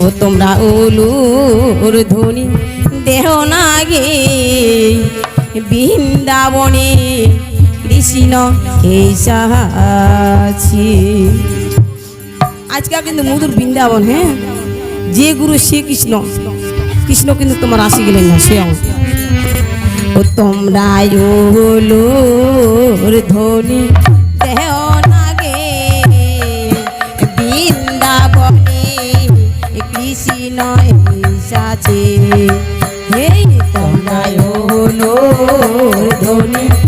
ও তোমরা উলুর ধ্বনি দেহ নাগে, বৃন্দাবনে কৃষ্ণ এসাছি আজকাল কিন্তু মধুর বৃন্দাবন হ্যাঁ? যে গুরু সে কৃষ্ণ কৃষ্ণ কিন্তু তোমার আসি গেলেন না, সে। ও তোমরা ধ্বনি কৃষ্ণ এসাছে হে তোমরা ওলোর ধ্বনি দেহ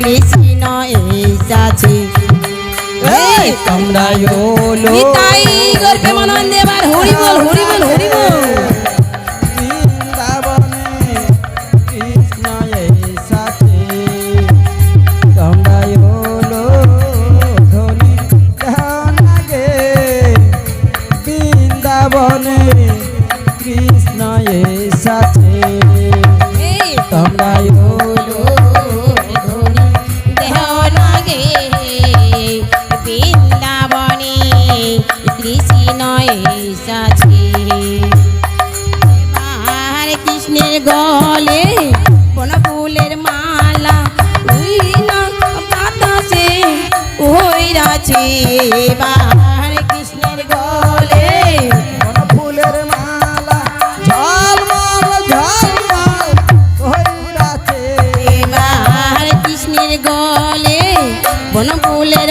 কৃষ্ণ এসেছে তোমরা ওলো নিতাই গৌর প্রেমানন্দে এবার হরি বল হরি বল হরি বল। বৃন্দাবনে কৃষ্ণ এসেছে এই। তোমরা এসেছে এবার কৃষ্ণের গলে বন ফুলের মালা কৃষ্ণের গলে ফুলের মালা কৃষ্ণের গলে ফুলের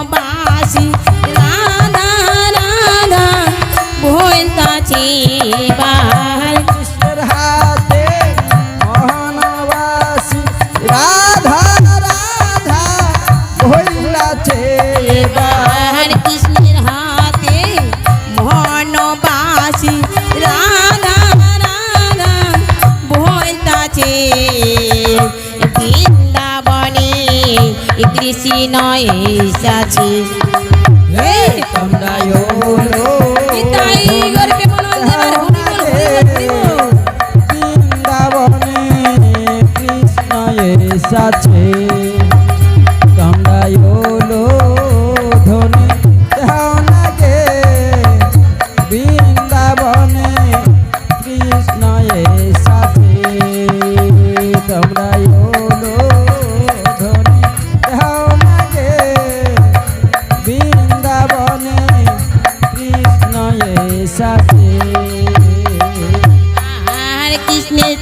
কৃষ্ণ সাচি এই তোমরা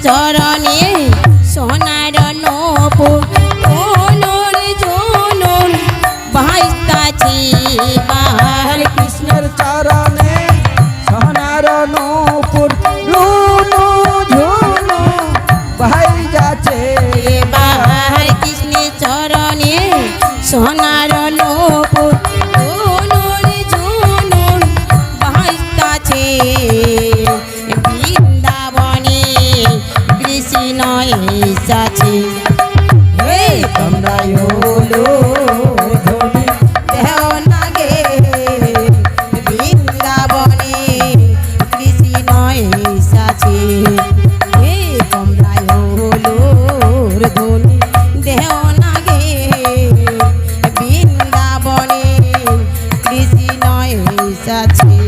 চরণে সোনার নপুর অনর জনন ভাইস্তাছি বার কৃষ্ণের চরণে সোনার নূপুর লুনু ঝুনু ভাই যাচ্ছে that's me.